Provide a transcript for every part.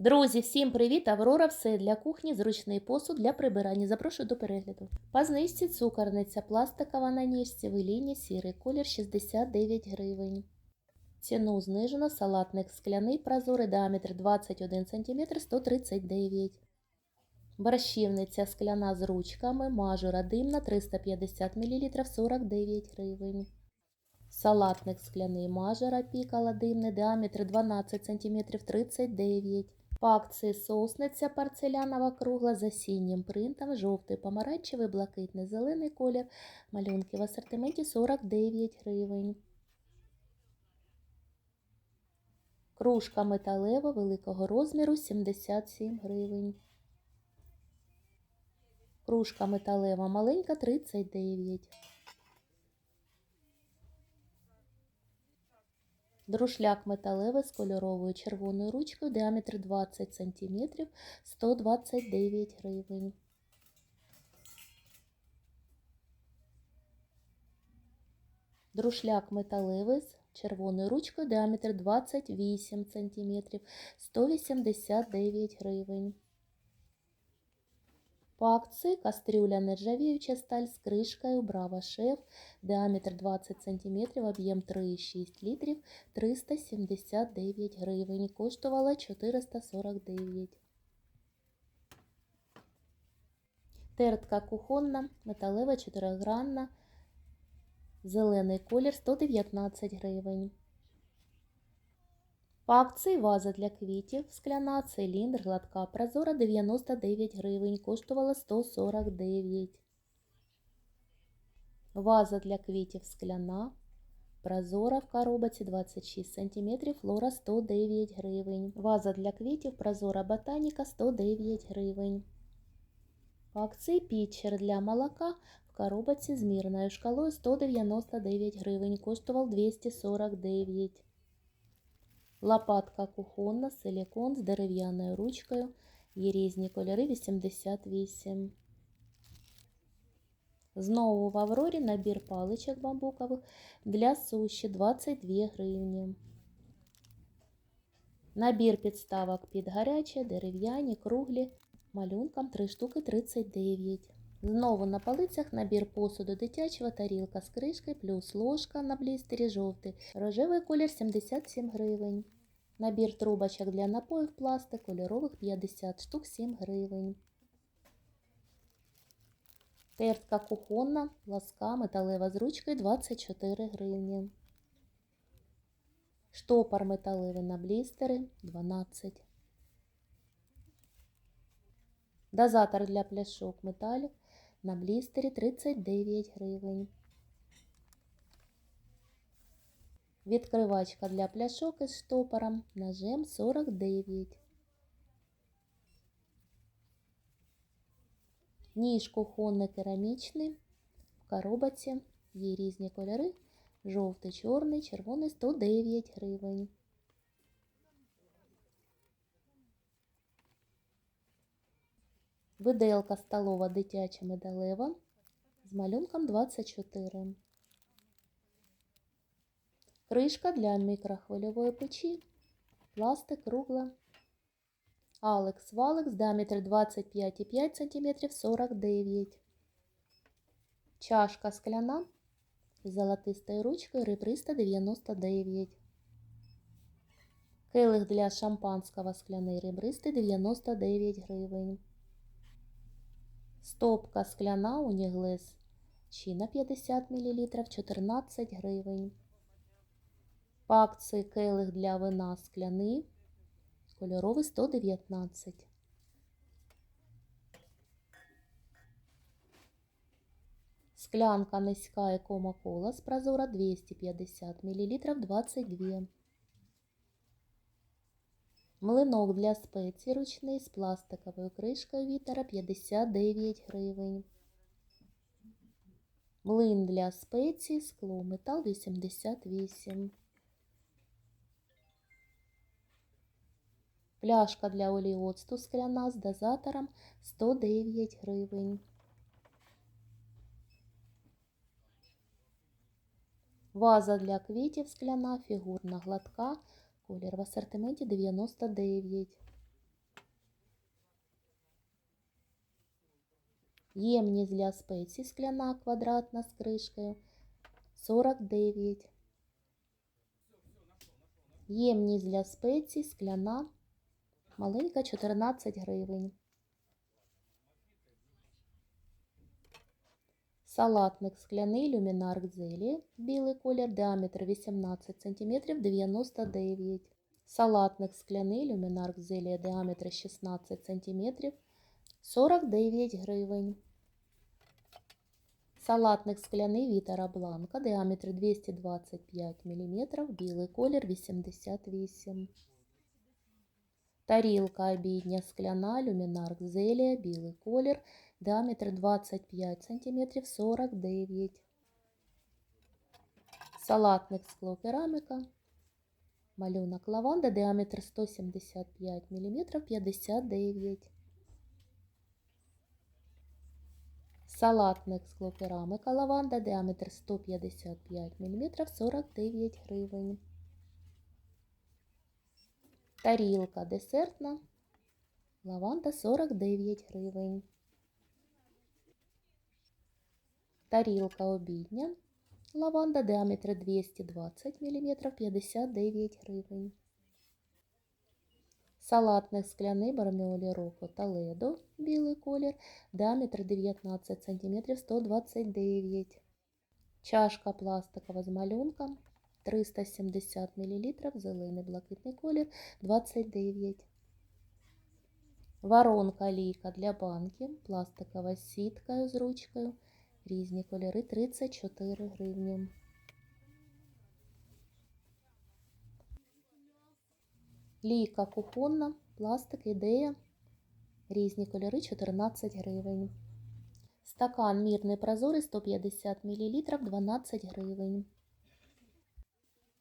Друзі, всім привіт! Аврора все для кухні, зручний посуд для прибирання. Запрошую до перегляду. По знижці цукорниця пластикова на ніжці в лінії сірий колір 69 гривень. Ціну знижено салатник скляний прозорий діаметр 21 см 139 Борщівниця скляна з ручками, мажура димна 350 мл 49 гривень. Салатник скляний мажора пікала димний діаметр 12 см 39 По акції соусниця порцелянова кругла з осіннім принтом, жовтий, помаранчевий, блакитний, зелений колір. Малюнки в асортименті 49 гривень. Кружка металева великого розміру 77 гривень. Кружка металева маленька 39. Друшляк металевий з кольоровою червоною ручкою, діаметр 20 см, 129 гривень. Друшляк металевий з червоною ручкою, діаметр 28 см, 189 гривень. По акції кастрюля нержавіюча сталь з кришкою Брава Шеф, діаметр 20 см, об'єм 3,6 літрів, 379 гривень. Коштувала 449. Тертка кухонна, металева 4-гранна, зелений колір 119 гривень. По акції ваза для квітів, скляна, циліндр, гладка, прозора 99 гривень, коштувала 149. Ваза для квітів скляна, прозора в коробці 26 см, флора 109 гривень. Ваза для квітів, прозора ботаніка 109 гривень. По акції пітчер для молока в коробці з мірною шкалою 199 гривень, коштував 249 Лопатка кухонна, силікон з дерев'яною ручкою. Є різні кольори 88. Знову в Аврорі набір паличок бамбукових для суші 22 гривні. Набір підставок під гаряче, дерев'яні, круглі, малюнкам 3 штуки 39. Знову на полицях набір посуду дитячого, тарілка з кришкою, плюс ложка на блістері жовтий. Рожевий колір 77 гривень. Набір трубочок для напоїв пластик, кольорових 50 штук 7 гривень. Тертка кухонна, ласка, металева з ручкою 24 гривні. Штопор металевий на блістери 12. Дозатор для пляшок металів на блістері 39 гривень. Відкривачка для пляшок із штопором ножем 49. Ніж кухонний керамічний в коробці є різні кольори. Жовтий, чорний, червоний 109 гривень. Виделка столова дитяча медалева з малюнком 24. Кришка для мікрохвильової печі. Пластик кругла. Алекс Валекс, діаметр 25,5 см 49. Чашка скляна з золотистою ручкою ребриста 99. Келих для шампанського скляний ребристий 99 гривень. Стопка скляна уніглес чина 50 мл 14 гривень. По акції келих для вина скляний, кольоровий 119. Склянка низька екома кола з прозора 250 мл 22. Млинок для спецій ручний з пластиковою кришкою вітера 59 гривень. Млин для спецій, скло, метал 88. Пляшка для оліоцту скляна з дозатором 109 гривень. Ваза для квітів скляна, фігурна гладка, колір. В асортименті 99. Ємність для спеції. скляна квадратна з кришкою 49. Ємність для спеції. скляна маленька 14 гривень. Салатник скляний люмінар Гзелі, білий колір, діаметр 18 см 99. Салатник скляний люмінар Гзелі, діаметр 16 см 49 гривень. Салатник скляний Вітера Бланка, діаметр 225 мм, білий колір 88. Тарілка обідня скляна, люмінар Гзелія, білий колір, діаметр 25 см 49. Салатник скло кераміка, малюнок лаванда, діаметр 175 мм 59. Салатник скло керамика лаванда, діаметр 155 мм 49 гривень. Тарілка десертна, лаванда 49 гривень. Тарілка обідня, лаванда діаметр 220 мм 59 гривень. Салатник скляний барміолі роко та ледо, білий колір, діаметр 19 см 129 Чашка пластикова з малюнком 370 мл, зелений блакитний колір 29 Воронка лійка для банки, пластикова з сіткою з ручкою, різні кольори 34 гривні. Лійка кухонна, пластик, ідея, різні кольори 14 гривень. Стакан мірний прозорий 150 мл 12 гривень.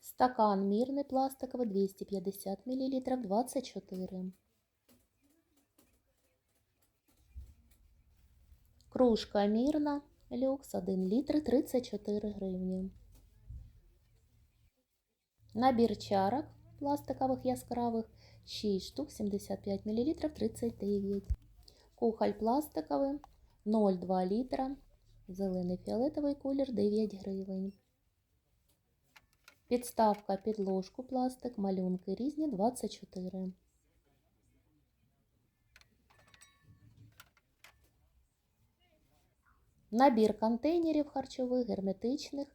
Стакан мірний пластиковий 250 мл 24. Кружка мірна люкс 1 літр 34 гривні. Набір чарок пластикових яскравих 6 штук 75 мл 39. Кухоль пластиковий 0,2 літра. Зелений фіолетовий колір 9 гривень. Підставка під ложку пластик, малюнки різні 24. Набір контейнерів харчових, герметичних,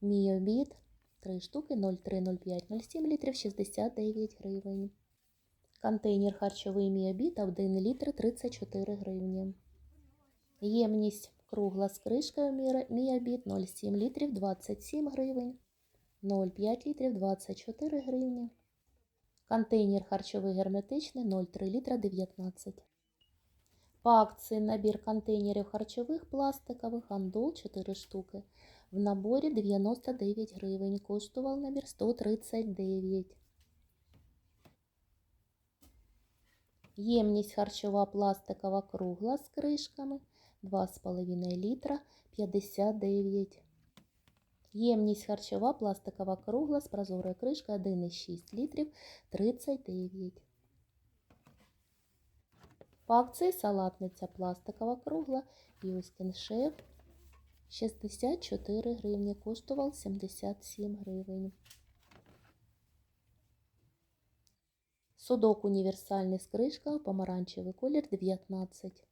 мій 3 штуки 0,30507 літрів 69 гривень. Контейнер харчовий мій 1 літр 34 гривні. Ємність кругла з кришкою мій 0,7 літрів 27 гривень. 0,5 літрів 24 гривні. Контейнер харчовий герметичний 0,3 літра 19. Акції набір контейнерів харчових пластикових андол 4 штуки. В наборі 99 гривень. Коштував набір 139. Ємність харчова пластикова кругла з кришками 2,5 літра 59. Ємність харчова пластикова кругла з прозорою кришкою 1,6 літрів 39. По акції салатниця пластикова кругла Юскін Шеф 64 гривні, коштував 77 гривень. Судок універсальний з кришкою, помаранчевий колір 19.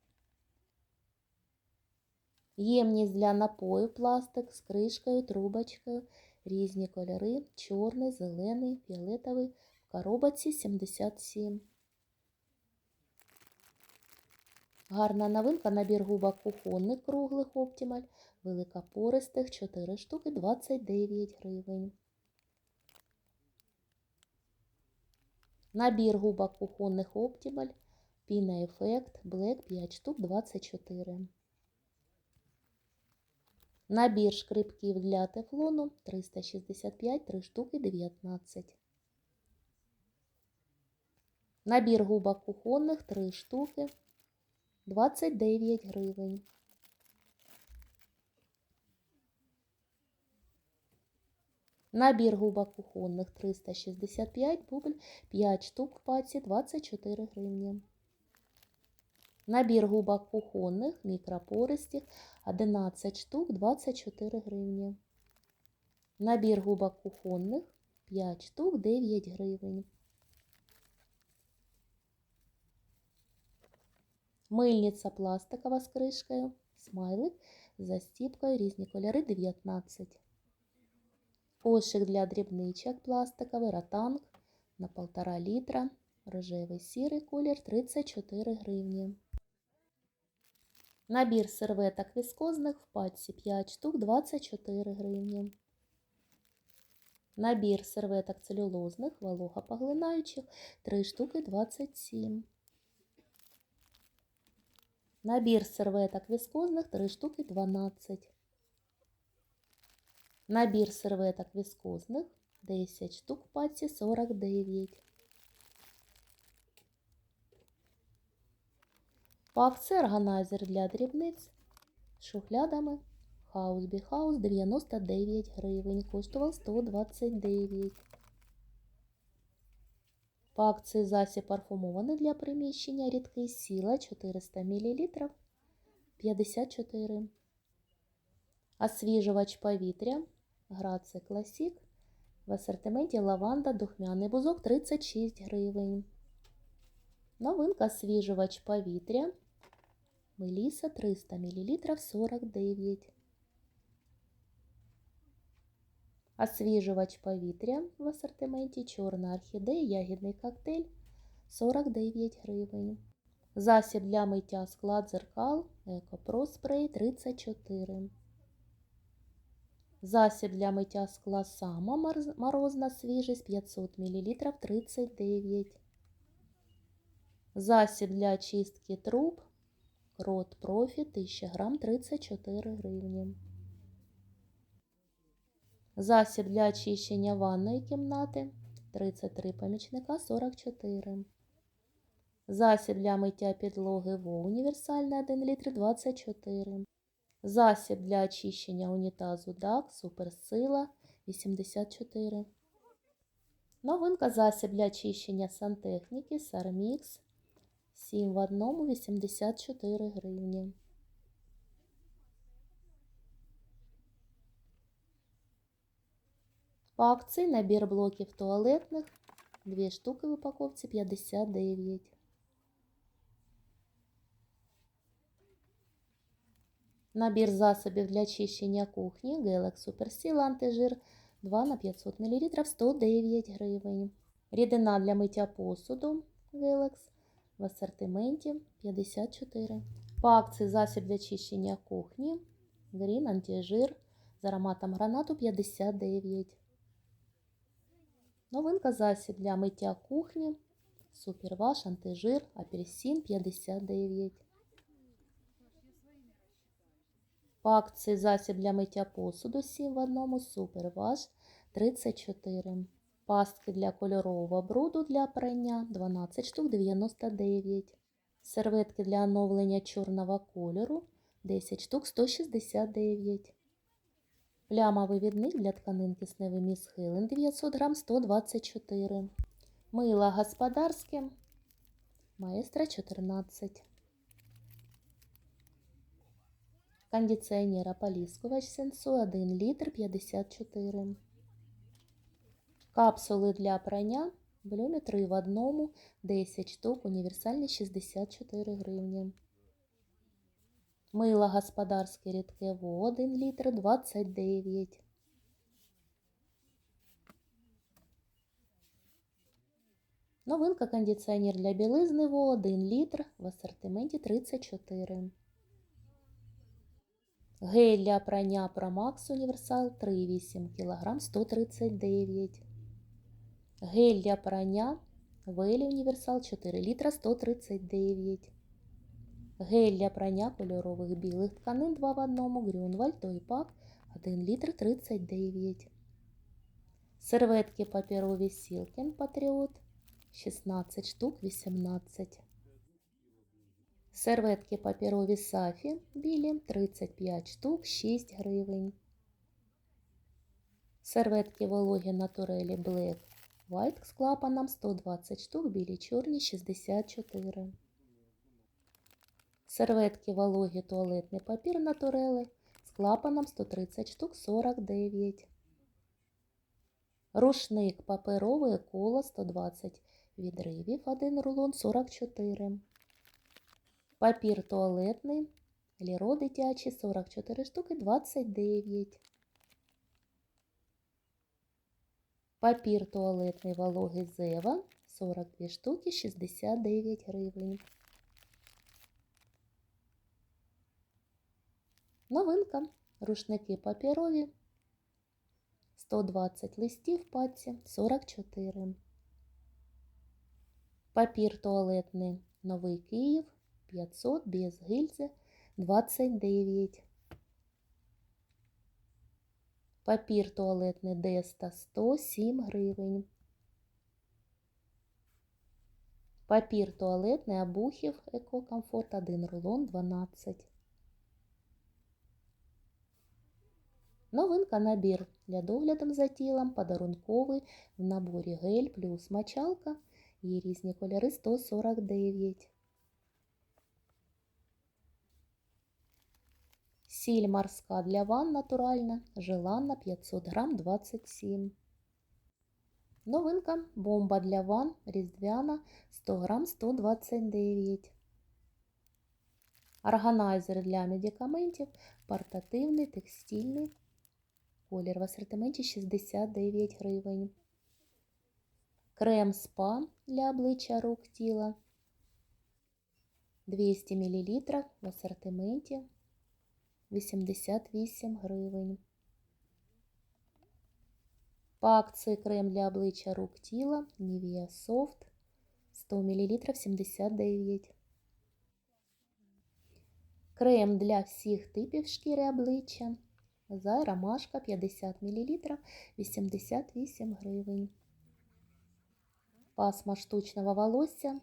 Ємність для напою пластик з кришкою, трубочкою, різні кольори, чорний, зелений, фіолетовий, в коробці 77. Гарна новинка, набір губок кухонних круглих Оптімаль, велика пористих, 4 штуки, 29 гривень. Набір губок кухонних Оптімаль, Піна Ефект, Блек 5 штук, 24. Набір шкрипків для тефлону 365, 3 штуки, 19. Набір губок кухонних 3 штуки, 29 гривень. Набір губок кухонних 365, бубль 5 штук в паці 24 гривні. Набір губок кухонних, мікропористих 11 штук 24 гривні. Набір губок кухонних 5 штук 9 гривень. Мильниця пластикова з кришкою, смайлик з застіпкою, різні кольори 19. Кошик для дрібничок пластиковий, ротанг на 1,5 літра, рожевий сірий колір 34 гривні. Набір серветок віскозних в пачці 5 штук 24 гривні. Набір серветок целюлозних, вологопоглинаючих 3 штуки 27. Набір серветок віскозних 3 штуки 12. Набір серветок віскозних 10 штук в пачці 49. Пак органайзер для дрібниць з шухлядами. Хаус Біхаус 99 гривень. Коштував 129. По акції засіб парфумований для приміщення рідкий сіла 400 мл 54. Освіжувач повітря Грація Класік в асортименті лаванда духмяний бузок 36 гривень. Новинка освіжувач повітря Меліса 300 мл 49. Освіжувач повітря в асортименті чорна орхідея, ягідний коктейль 49 гривень. Засіб для миття скла дзеркал Екопро спрей 34. Засіб для миття скла сама морозна свіжість 500 мл 39. Засіб для очистки труб Крот Профі 1000 грам 34 гривні. Засіб для очищення ванної кімнати 33 помічника 44. Засіб для миття підлоги ВО універсальний 1 літр 24. Засіб для очищення унітазу ДАК Суперсила 84. Новинка засіб для очищення сантехніки Сармікс 7 в одному 84 гривні. По акції набір блоків туалетних 2 штуки в упаковці 59. Набір засобів для очищення кухні Galax Supersil антижир 2 на 500 мл 109 гривень. Рідина для миття посуду Galax в асортименті 54. По акції засіб для очищення кухні Green антижир з ароматом гранату 59. Новинка засіб для миття кухні. Суперваш, антижир, апельсин 59. По акції засіб для миття посуду 7 в одному, суперваш 34. Пастки для кольорового бруду для прання 12 штук 99. Серветки для оновлення чорного кольору 10 штук 169. Плямовий відник для тканин кисневий схилен 900 грам 124. Мило господарське маестро 14. Кондиціонер ополіскувач сенсу 1 літр 54. Капсули для прання блюмі 3 в одному 10 штук універсальні 64 гривні. Мило господарське рідке ВО 1 літр 29. Новинка кондиціонер для білизни ВО 1 літр в асортименті 34. Гель для прання Promax Універсал 3,8 кг 139. Гель для прання Велі Універсал 4 літра 139. Гель для прання кольорових білих тканин 2 в 1 Грюнвальд Тойпак 1 літр 39. Серветки паперові Сілкен Патріот 16 штук 18. Серветки паперові Сафі білі 35 штук 6 гривень. Серветки вологі Натурелі Black White з клапаном 120 штук, білі чорні 64. Серветки вологі туалетний папір натурели з клапаном 130 штук 49. Рушник паперовий коло 120 відривів, один рулон 44. Папір туалетний, ліро дитячий 44 штуки 29. Папір туалетний вологий Зева 42 штуки 69 гривень. Новинка. Рушники паперові 120 листів в паці 44. Папір туалетний Новий Київ 500 без гильзи 29. Папір туалетний Деста 107 гривень. Папір туалетний Обухів Екокомфорт 1 рулон 12. Новинка набір для догляду за тілом, подарунковий в наборі гель плюс мочалка. Є різні кольори 149. Сіль морська для ванн натуральна, желанна 500 грам 27. Новинка бомба для ванн різдвяна 100 грам 129. Органайзер для медикаментів портативний, текстильний. Колір в асортименті 69 гривень. Крем спа для обличчя рук тіла 200 мл в асортименті 88 гривень. По акції крем для обличчя рук тіла Nivea Soft 100 мл 79. Крем для всіх типів шкіри обличчя. За ромашка 50 мл 88 гривень. Пасма штучного волосся.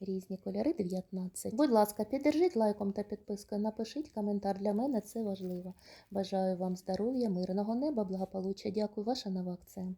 Різні кольори 19. Будь ласка, піддержіть лайком та підпискою. Напишіть коментар. Для мене це важливо. Бажаю вам здоров'я, мирного неба, благополуччя. Дякую, ваша нова акція.